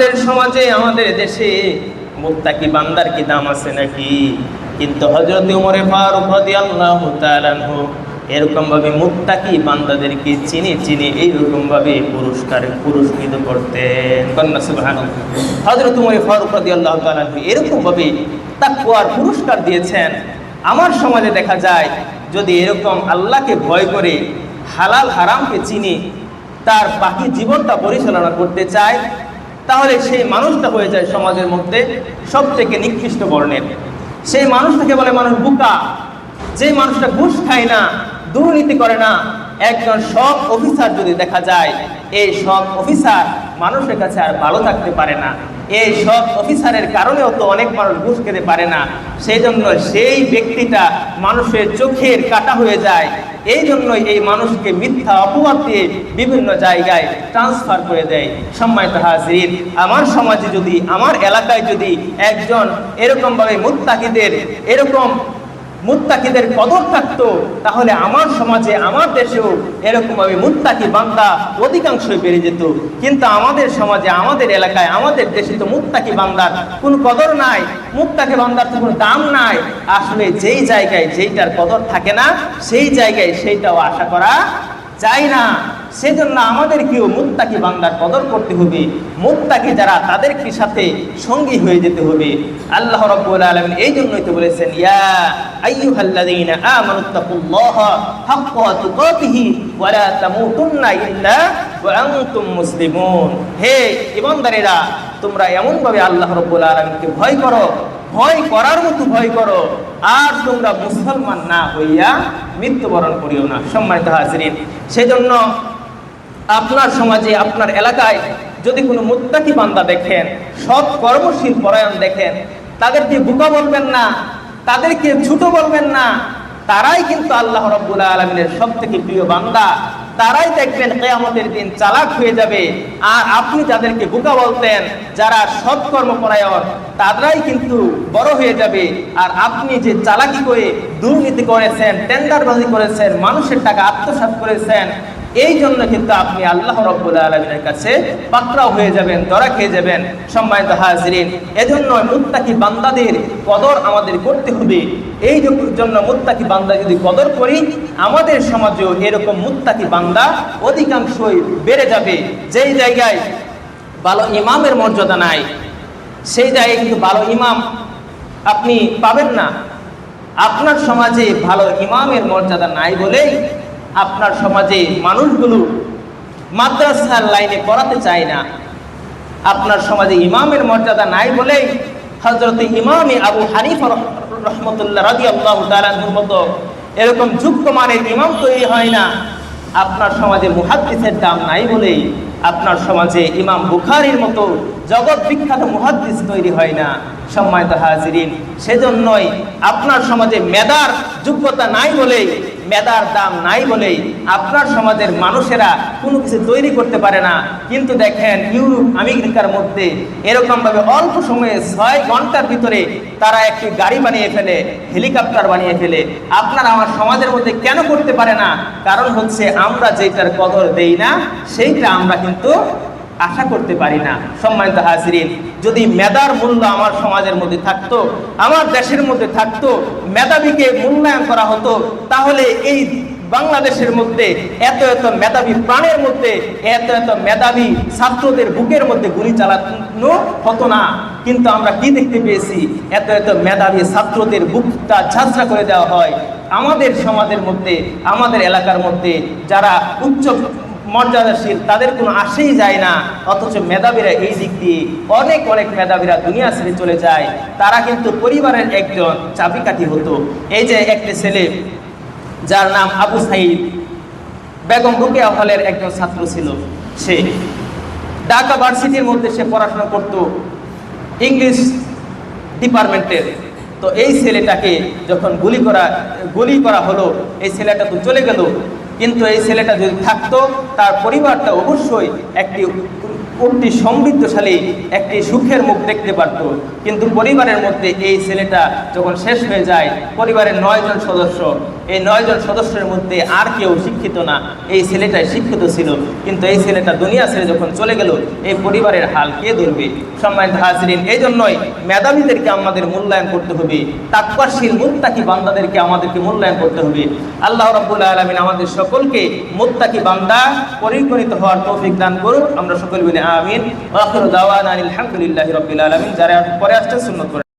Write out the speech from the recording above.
আমাদের সমাজে, আমাদের দেশে মুক্তাকি বান্দার কি দাম আছে নাকি? কিন্তু হজরত উমরে ফারুক রাদিয়াল্লাহু তাআলা আনহু এরকম ভাবে মুত্তাকি বান্দাদেরকে চিনি চিনি এইরকম ভাবে পুরস্কার, পুরস্কৃত করতেন। কন্যা সুবহানাল্লাহ। হযরত উমরে ফারুক রাদিয়াল্লাহু তাআলা আনহু এরকম ভাবে তাকওয়ার পুরস্কার দিয়েছেন। আমার সমাজে দেখা যায়, যদি এরকম আল্লাহকে ভয় করে, হালাল হারামকে চিনি, তার বাকি জীবনটা পরিচালনা করতে চায় তাহলে সেই মানুষটা হয়ে যায় সমাজের মধ্যে সব থেকে নিকৃষ্ট বর্ণের। সেই মানুষটাকে বলে মানুষ বুকা। যে মানুষটা ঘুষ খায় না, দুর্নীতি করে না, একজন সব অফিসার যদি দেখা যায়, এই সব অফিসার মানুষের কাছে আর ভালো থাকতে পারে না। এই সব অফিসারের কারণেও তো অনেক মানুষ ঘুষ খেতে পারে না। সেই জন্য সেই ব্যক্তিটা মানুষের চোখের কাটা হয়ে যায়। এই জন্যই এই মানুষকে মিথ্যা অপবাদ দিয়ে বিভিন্ন জায়গায় ট্রান্সফার করে দেয়। সম্মানিত হাজির আমার সমাজে যদি, আমার এলাকায় যদি একজন এরকমভাবে মুত্তাকিদের, এরকম মুত্তাকিদের কদর থাকতো তাহলে আমার সমাজে, আমার দেশেও এরকমভাবে মুত্তাকি বান্দা অধিকাংশই বেড়ে যেত। কিন্তু আমাদের সমাজে, আমাদের এলাকায়, আমাদের দেশে তো মুত্তাকি বান্দার কোনো কদর নাই। মুত্তাকি বান্দার তো কোনো দাম নাই। আসলে যেই জায়গায় যেইটার কদর থাকে না, সেই জায়গায় সেইটাও আশা করা যায় না। সেজন্য আমাদেরকেও মুত্তাকি বান্দার কদর করতে হবে। মুত্তাকি যারা, তাদেরকে সাথে সঙ্গী হয়ে যেতে হবে। আল্লাহ রাব্বুল আলামিন এই জন্যই তো বলেছেন, ইয়া আইয়ুহাল্লাযীনা আমানুত্তাকুল্লাহা হাক্কা তুকাতিহি ওয়া লা তামুতুন্না ইল্লা ওয়া আনতুম মুসলিমুন। হে ঈমানদারেরা, তোমরা এমন ভাবে আল্লাহ রাব্বুল আলামিনকে ভয় করো, ভয় করার মতো ভয় করো, আর তোমরা মুসলমান না হইয়া মৃত্যুবরণ করিও না। সম্মানিত হাজরিন, সেজন্য আপনার সমাজে, আপনার এলাকায় যদি কোনো মুত্তাকি বান্দা দেখেন, সৎ কর্মশীল পরায়ণ দেখেন, তাদেরকে বুকা বলবেন না, তাদেরকে ছোট বলবেন না, তারাই কিন্তু আল্লাহ রব্বুল আলমিনের সব থেকে প্রিয় বান্দা। তারাই দেখবেন কেয়ামতের দিন চালাক হয়ে যাবে। আর আপনি যাদেরকে বোকা বলতেন, যারা সৎকর্ম পরায়ণ, তারাই কিন্তু বড় হয়ে যাবে। আর আপনি যে চালাকি করে দুর্নীতি করেছেন, টেন্ডারবাজি করেছেন, মানুষের টাকা আত্মসাৎ করেছেন এই জন্য কিন্তু আপনি আল্লাহ রব্বুল আলমিনের কাছে পাকড়াও হয়ে যাবেন দরা খেয়ে যাবেন। সম্মানিত হাজরিন এজন্য মুত্তাকি বান্দাদের কদর আমাদের করতে হবে। এই জন্য মুত্তাকি বান্দা যদি কদর করি, আমাদের সমাজেও এরকম মুত্তাকি বান্দা অধিকাংশই বেড়ে যাবে। যেই জায়গায় ভালো ইমামের মর্যাদা নাই, সেই জায়গায় কিন্তু ভালো ইমাম আপনি পাবেন না। আপনার সমাজে ভালো ইমামের মর্যাদা নাই বলেই আপনার সমাজে মানুষগুলো মাদ্রাসার লাইনে পড়াতে চায় না। আপনার সমাজে ইমামের মর্যাদা নাই বলেই হজরত ইমামে আবু হানিফ রহমতুল্লাহ রাজি আল্লাহ মতো এরকম যুক্ত মানের ইমাম তৈরি হয় না। আপনার সমাজে মুহাদ্দিসের দাম নাই বলেই আপনার সমাজে ইমাম বুখারির মতো জগৎ বিখ্যাত মুহাদ্দিস তৈরি হয় না। সম্মানিত হাজিরিন, সেজন্যই আপনার সমাজে মেধার যোগ্যতা নাই বলেই মেধার দাম নাই বলেই আপনার সমাজের মানুষেরা কোনো কিছু তৈরি করতে পারে না। কিন্তু দেখেন, ইউরোপ, আমেরিকার মধ্যে এরকমভাবে অল্প সময়ে ছয় ঘণ্টার ভিতরে তারা একটি গাড়ি বানিয়ে ফেলে, হেলিকপ্টার বানিয়ে ফেলে। আপনার আমার সমাজের মধ্যে কেন করতে পারে না? কারণ হচ্ছে আমরা যেটার কদর দেই না, সেইটা আমরা কিন্তু আশা করতে পারি না। সম্মানিত হাজিরিন, যদি মেধার মূল্য আমার সমাজের মধ্যে থাকতো, আমার দেশের মধ্যে থাকতো, মেধাবীকে মূল্যায়ন করা হতো, তাহলে এই বাংলাদেশের মধ্যে এত এত মেধাবী প্রাণের মধ্যে, এত এত মেধাবী ছাত্রদের বুকের মধ্যে গুলি চালানো হতো না। কিন্তু আমরা কি দেখতে পেয়েছি? এত এত মেধাবী ছাত্রদের বুকটা ঝাঁঝরা করে দেওয়া হয়। আমাদের সমাজের মধ্যে, আমাদের এলাকার মধ্যে যারা উচ্চ মর্যাদাশীল, তাদের কোনো আসেই যায় না। অথচ মেধাবীরা এই দিক দিয়ে অনেক অনেক মেধাবীরা দুনিয়া ছেড়ে চলে যায়। তারা কিন্তু পরিবারের একজন চাবিকাঠি হতো। এই যে একটি ছেলে, যার নাম আবু সাইদ, বেগম রুকেয়া হলের একজন ছাত্র ছিল সে। ঢাকা ভার্সিটির মধ্যে সে পড়াশোনা করত ইংলিশ ডিপার্টমেন্টের। তো এই ছেলেটাকে যখন গুলি করা গুলি করা হলো, এই ছেলেটা তো চলে গেল। কিন্তু এই ছেলেটা যদি থাকতো, তার পরিবারটা অবশ্যই একটি অতি সমৃদ্ধশালী, একটি সুখের মুখ দেখতে পারত। কিন্তু পরিবারের মধ্যে এই ছেলেটা যখন শেষ হয়ে যায়, পরিবারের নয়জন সদস্য এই নয়জন সদস্যের মধ্যে আর কেউ শিক্ষিত না। এই ছেলেটাই শিক্ষিত ছিল। কিন্তু এই ছেলেটা দুনিয়া ছেড়ে যখন চলে গেল, এই পরিবারের হাল কে ধরবে? সম্মানিত হাজরিন এই জন্যই মেধাবীদেরকে আমাদের মূল্যায়ন করতে হবে। তাকবারশীল মুত্তাকি বান্দাদেরকে আমাদেরকে মূল্যায়ন করতে হবে। আল্লাহ রাব্বুল আলামিন আমাদের সকলকে মুত্তাকি বান্দা পরিগণিত হওয়ার তৌফিক দান করুন আমরা সকল বলি আমিন। আলহামদুলিল্লাহি রাব্বিল যারা পরে আসছে সুন্নত